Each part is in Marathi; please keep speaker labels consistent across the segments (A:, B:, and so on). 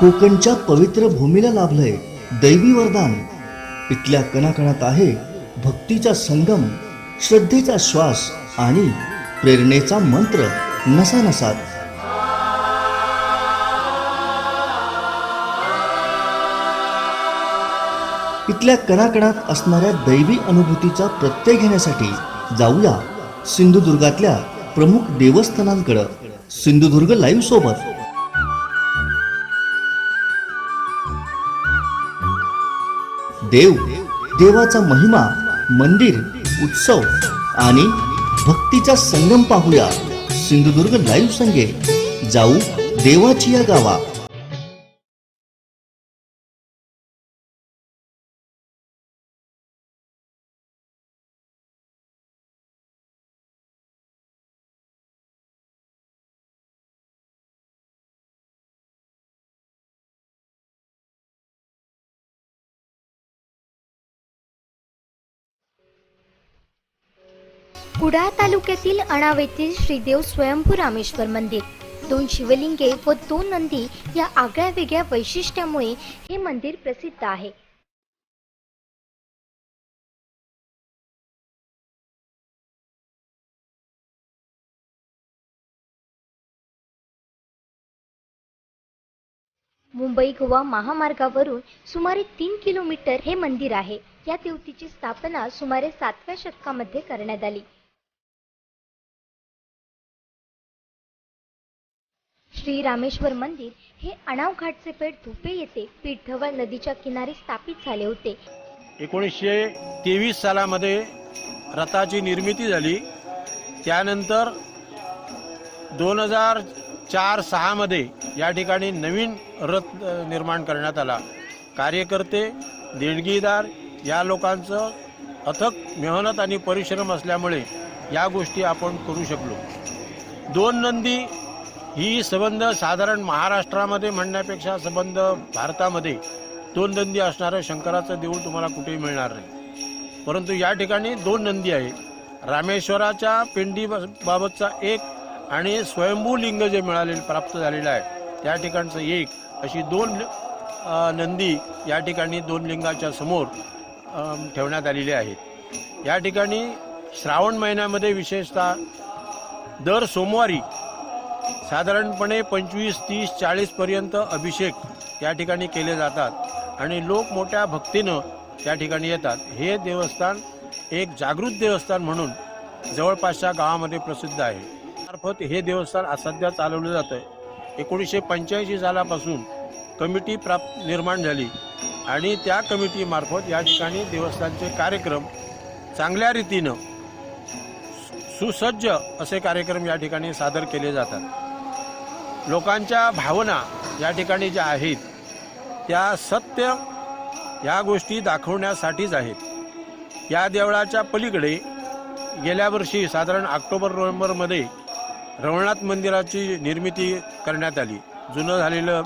A: कोकणच्या पवित्र भूमीला लाभलंय. दैवी वरदान. इथल्या कणाकणात आहे भक्तीचा संगम श्रद्धेचा श्वास आणि प्रेरणेचा मंत्र. नसानसात इथल्या कणाकणात असणाऱ्या दैवी अनुभूतीचा प्रत्यय घेण्यासाठी जाऊया सिंधुदुर्गातल्या प्रमुख देवस्थानांकडं. सिंधुदुर्ग लाईव्ह सोबत. देव देवाचा महिमा मंदिर उत्सव आणि भक्तीचा संगम पाहूया. सिंधुदुर्ग लाईव्ह संगे जाऊ देवाची या गावा.
B: कुडाळ तालुक्यातील अणाव येथील श्रीदेव स्वयंभू रामेश्वर मंदिर. दोन शिवलिंगे व दोन नंदी या आगळ्या वेगळ्या वैशिष्ट्यामुळे हे मंदिर प्रसिद्ध आहे. मुंबई गोवा महामार्गावरून सुमारे तीन किलोमीटर हे मंदिर आहे. या देवतीची स्थापना सुमारे सातव्या शतकामध्ये करण्यात आली. श्री रामेश्वर मंदिर हे अणावघाटचे पेठ धुपे येथे पीठधवळ नदीच्या किनारी स्थापित झाले होते.
C: एकोणीसशे तेवीस सालामध्ये रथाची निर्मिती झाली. त्यानंतर दोन हजार चार सहामध्ये या ठिकाणी नवीन रथ निर्माण करण्यात आला. कार्यकर्ते देणगीदार या लोकांचं अथक मेहनत आणि परिश्रम असल्यामुळे या गोष्टी आपण करू शकलो. दोन नंदी ही संबंध साधारण महाराष्ट्रामध्ये म्हणण्यापेक्षा संबंध भारतामध्ये दोन नंदी असणारं शंकराचं देऊळ तुम्हाला कुठेही मिळणार नाही. परंतु या ठिकाणी दोन नंदी आहेत रामेश्वराच्या पिंडी बाबतचा एक आणि स्वयंभू लिंग जे मिळाले प्राप्त झालेलं आहे त्या ठिकाणचं एक. अशी दोन नंदी या ठिकाणी दोन लिंगाच्या समोर ठेवण्यात आलेली आहेत या ठिकाणी श्रावण महिन्यामध्ये विशेषतः दर सोमवारी साधारणपणे पंचवीस तीस चाळीस पर्यंत अभिषेक या ठिकाणी केले जातात. आणि लोक मोठ्या भक्तीनं त्या ठिकाणी येतात. हे देवस्थान एक जागृत देवस्थान म्हणून जवळपासच्या गावामध्ये प्रसिद्ध आहे. मार्फत हे देवस्थान आज सध्या चालवलं जातं एकोणीसशे पंच्याऐंशी सालापासून कमिटी प्राप्त निर्माण झाली आणि त्या कमिटीमार्फत या ठिकाणी देवस्थानचे कार्यक्रम चांगल्या रीतीनं सुसज्ज असे कार्यक्रम या ठिकाणी सादर केले जातात. लोकांच्या भावना या ठिकाणी ज्या आहेत त्या सत्य या गोष्टी दाखवण्यासाठीच आहेत. या देवळाच्या पलीकडे गेल्या वर्षी साधारण ऑक्टोबर नोव्हेंबरमध्ये रवळनाथ मंदिराची निर्मिती करण्यात आली. जुनं झालेलं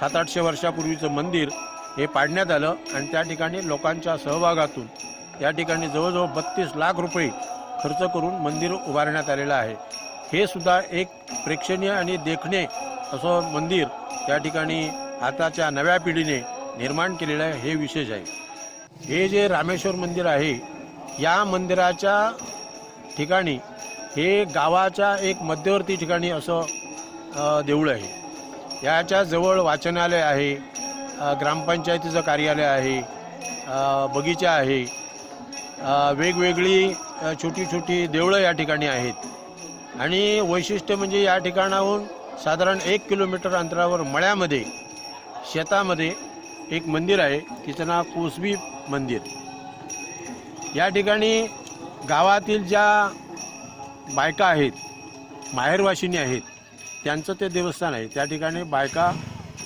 C: सात आठशे वर्षापूर्वीचं मंदिर हे पाडण्यात आलं आणि त्या ठिकाणी लोकांच्या सहभागातून या ठिकाणी जवळजवळ बत्तीस लाख रुपये खर्च करून मंदिर उभारण्यात आलेलं आहे. हे सुद्धा एक प्रेक्षणीय आणि देखणे असं मंदिर त्या ठिकाणी आताच्या नव्या पिढीने निर्माण केलेलं आहे हे विशेष आहे. हे जे रामेश्वर मंदिर आहे या मंदिराच्या ठिकाणी हे गावाच्या एक मध्यवर्ती ठिकाणी असं देऊळ आहे. याच्या जवळ वाचनालय आहे ग्रामपंचायतीचं कार्यालय आहे बगीचा आहे वेगवेगळी छोटी छोटी देवळं या ठिकाणी आहेत. आणि वैशिष्ट्य म्हणजे या ठिकाणाहून साधारण एक किलोमीटर अंतरावर मळ्यामध्ये शेतामध्ये एक मंदिर आहे तिचं नाव कोसबी मंदिर. या ठिकाणी गावातील ज्या बायका आहेत माहेरवाशिनी आहेत त्यांचं ते देवस्थान आहे. त्या ठिकाणी बायका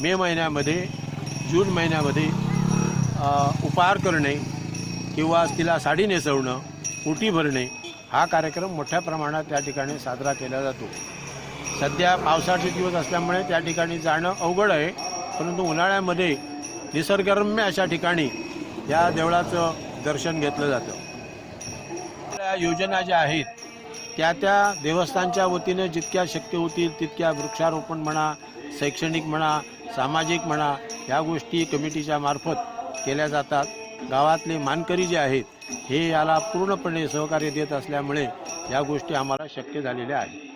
C: मे महिन्यामध्ये जून महिन्यामध्ये उपहार करणे किंवा तिला साडी नेसवणं ओटी भरणे हा कार्यक्रम मोठ्या प्रमाणात त्या ठिकाणी साजरा केला जातो. सध्या पावसाचे दिवस असल्यामुळे त्या ठिकाणी जाणं अवघड आहे. परंतु उन्हाळ्यामध्ये निसर्गरम्य अशा ठिकाणी या देवळाचं दर्शन घेतलं जातं. या योजना ज्या आहेत त्या त्या देवस्थानच्या वतीने जितक्या शक्य होतील तितक्या वृक्षारोपण म्हणा शैक्षणिक म्हणा सामाजिक म्हणा या गोष्टी कमिटीच्या मार्फत केल्या जातात. गावातले मानकरी जे आहेत हे याला पूर्णपणे सहकार्य देत असल्यामुळे या गोष्टी आम्हाला शक्य झालेल्या आहेत.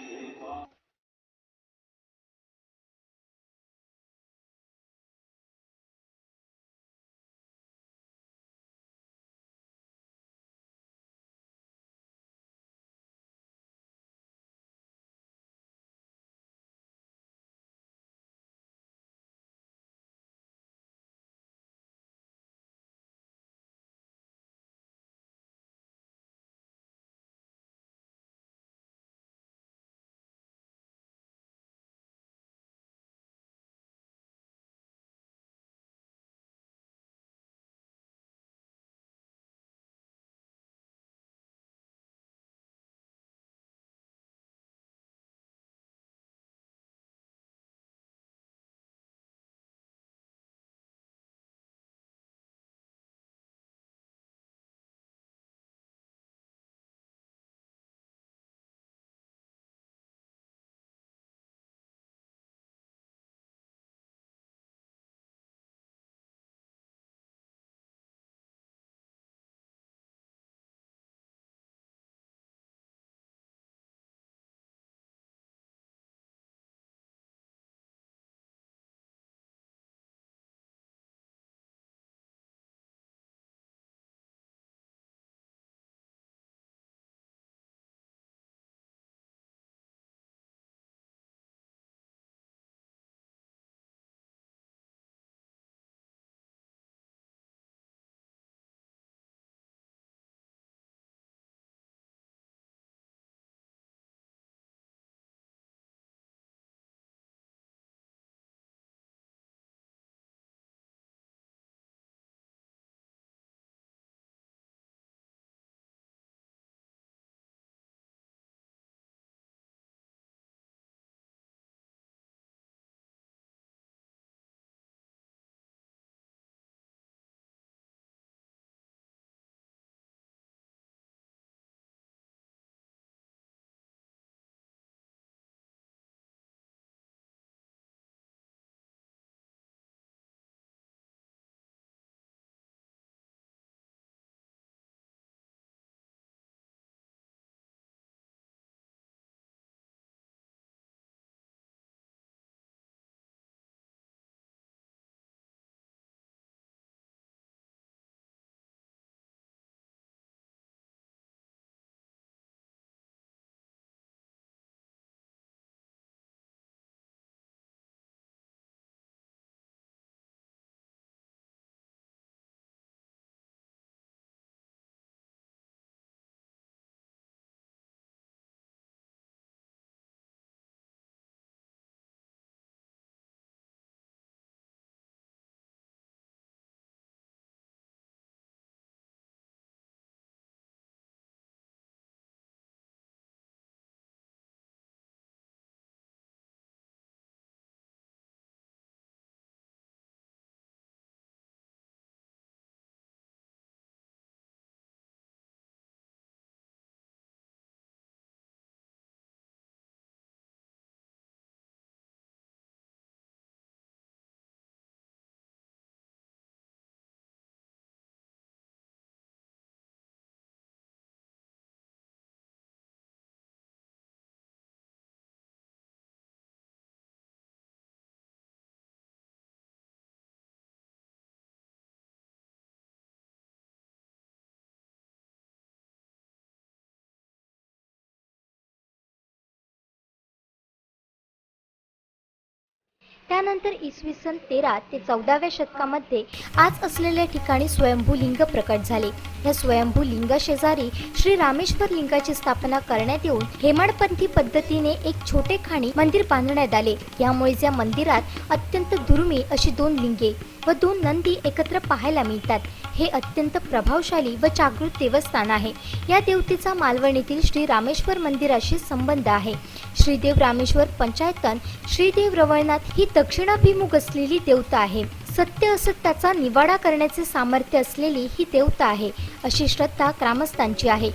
B: त्यानंतर इसवी सन तेरा ते चौदाव्या शतकामध्ये आज असलेल्या ठिकाणी स्वयंभू लिंग प्रकट झाले. या स्वयंभू लिंगा शेजारी श्री रामेश्वर लिंगाची स्थापना करण्यात येऊन हेमाडपंथी पद्धतीने एक छोटे खाणी मंदिर बांधण्यात आले. यामुळे या मंदिरात अत्यंत दुर्मिळ अशी दोन लिंगे व दोन नंदी एकत्र पाहायला मिळतात हे अत्यंत प्रभावशाली व जागृत देवस्थान आहे. या देवतेचा मालवणीतील श्री रामेश्वर मंदिराशी संबंध आहे. श्रीदेव रामेश्वर पंचायतन श्रीदेव रवळनाथ ही दक्षिणाभिमुख असलेली देवता आहे. सत्य असत्याचा निवाडा करण्याचे सामर्थ्य असलेली ही देवता आहे अशी श्रद्धा ग्रामस्थांची आहे.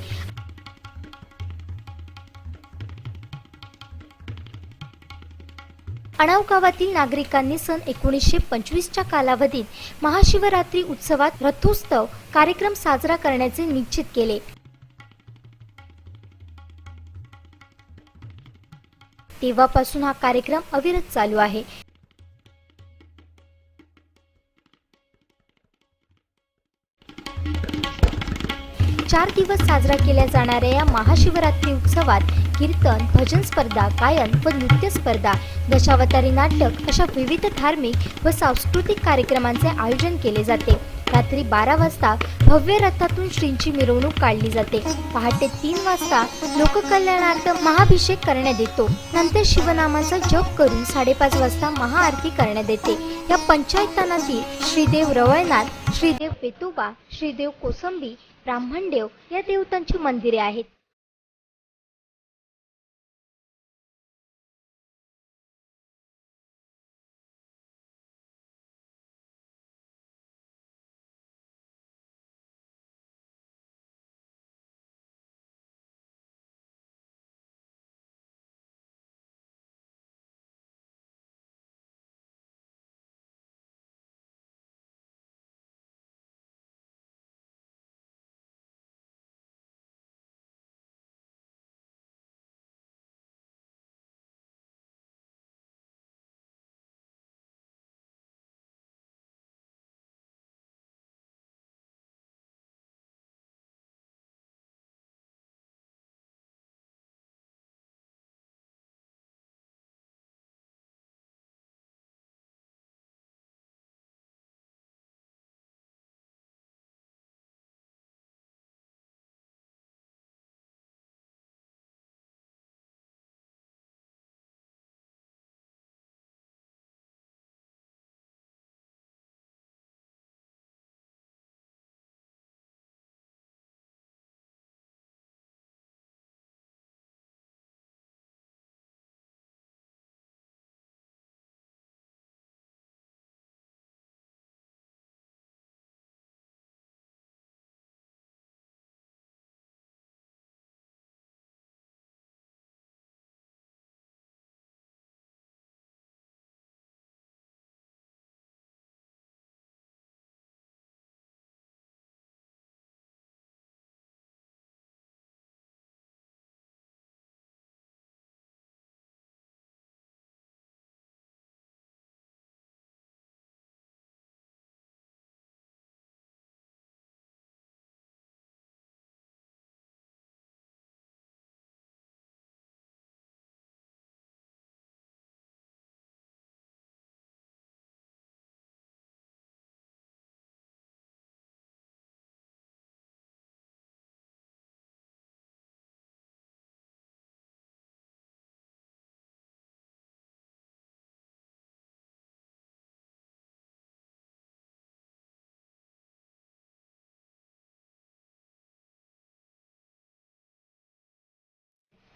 B: अणाव गावातील नागरिकांनी सन एकोणीसशे पंचवीसच्या कालावधीत महाशिवरात्री उत्सवात रथोत्सव कार्यक्रम साजरा करण्याचे निश्चित केले. तेव्हापासून हा कार्यक्रम अविरत चालू आहे. चार दिवस साजरा केल्या जाणाऱ्या या महाशिवरात्री उत्सवात कीर्तन भजन स्पर्धा गायन व नृत्य स्पर्धा दशावतारी नाटक अशा विविध धार्मिक व सांस्कृतिक कार्यक्रमांचे आयोजन केले जाते. रात्री बारा वाजता भव्य रथातून श्रींची मिरवणूक काढली जाते. पहाटे तीन वाजता लोककल्याणार्थ महाभिषेक करण्यात येतो. नंतर शिवनामाचा जप करून साडेपाच वाजता महाआरती करण्यात येते. या पंचायतानातील श्रीदेव रवळनाथ श्रीदेव वेतोबा श्रीदेव कोसंबी ब्राह्मणदेव या देवतांची मंदिरे आहेत.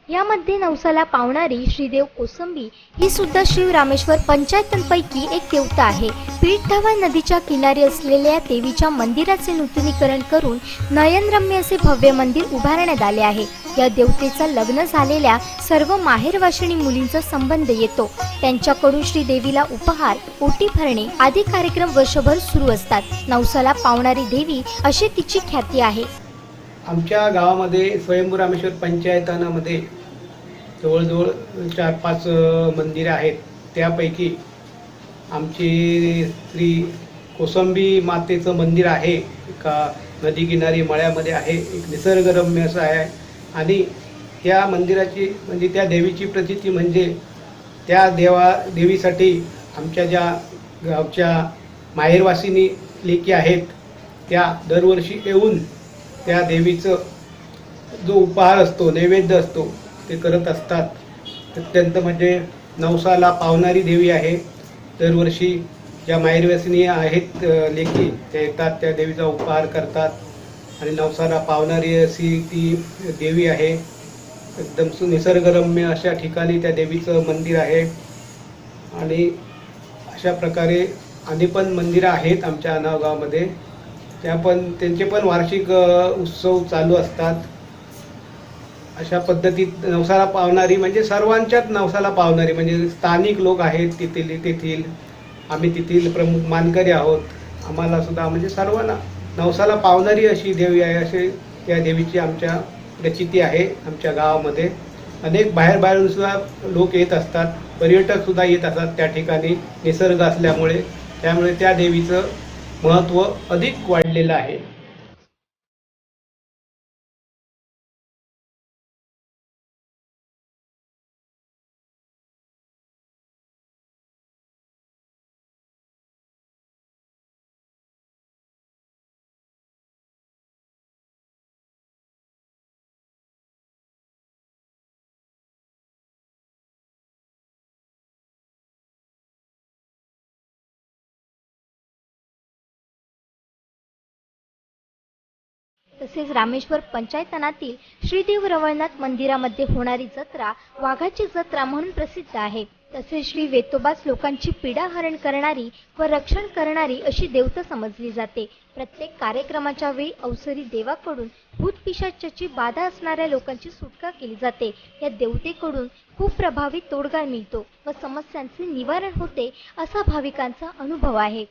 B: यामध्ये नवसाला पावणारी श्रीदेव कोसंबी ही सुद्धा शिवरामेश्वर पंचायतांपैकी एक देवता आहे. पीठधावा नदीच्या किनारी असलेल्या देवीच्या मंदिराचे नूतनीकरण करून नयनरम्य असे भव्य मंदिर उभारण्यात आले आहे. या देवतेचा लग्न झालेल्या सर्व माहेरवाशिणी मुलींचा संबंध येतो. त्यांच्याकडून श्रीदेवीला उपहार ओटी भरणे आदी कार्यक्रम वर्षभर सुरू असतात. नवसाला पावणारी देवी अशी तिची ख्याती आहे.
D: आमच्या गावामध्ये स्वयंभू रामेश्वर पंचायतानामध्ये जवळजवळ चार पाच मंदिरे आहेत. त्यापैकी आमची श्री कोसंबी मातेचं मंदिर आहे का नदी किनारी मळ्यामध्ये आहे एक निसर्गरम्य असं आहे. आणि त्या मंदिराची म्हणजे त्या देवीची प्रचिती म्हणजे त्या देवा देवीसाठी आमच्या ज्या गावच्या माहेरवासिनी लेकी आहेत त्या दरवर्षी येऊन त्या देवीचं जो उपहार असतो नैवेद्य असतो ते करत असतात. अत्यंत म्हणजे नवसाला पावणारी देवी आहे. दरवर्षी ज्या माहेरवासिनी आहेत लेखी त्या येतात त्या देवीचा उपहार करतात. आणि नवसाला पावणारी अशी ती देवी आहे. एकदम सु निसर्गरम्य अशा ठिकाणी त्या देवीचं मंदिर आहे. आणि अशा प्रकारे आणि पण मंदिरं आहेत आमच्या अनाव गावामध्ये त्या पण त्यांचे पण वार्षिक उत्सव चालू असतात. अशा पद्धतीत नवसाला पावणारी म्हणजे सर्वांच्याच नवसाला पावणारी म्हणजे स्थानिक लोक आहेत तिथील तेथील. आम्ही तेथील प्रमुख मानकरी आहोत. आम्हाला सुद्धा म्हणजे सर्वांना नवसाला पावणारी अशी देवी आहे असे त्या देवीची आमच्या प्रचिती आहे आमच्या गावामध्ये. अनेक बाहेर बाहेरून सुद्धा लोक येत असतात. पर्यटक सुद्धा येत असतात त्या ठिकाणी निसर्ग असल्यामुळे. त्यामुळे त्या देवीचं महत्त्व अधिक वाढलेलं आहे.
B: तसेच रामेश्वर पंचायतनातील श्रीदेव रवळनाथ मंदिरामध्ये होणारी जत्रा वाघाची जत्रा म्हणून प्रसिद्ध आहे. तसेच श्री वेतोबास लोकांची पीडा हरण करणारी व रक्षण करणारी अशी देवता समजली जाते. प्रत्येक कार्यक्रमाच्या वेळी अवसरी देवाकडून भूत पिशाच्याची बाधा असणाऱ्या लोकांची सुटका केली जाते. या देवतेकडून खूप प्रभावी तोडगा मिळतो व समस्यांचे निवारण होते असा भाविकांचा अनुभव आहे.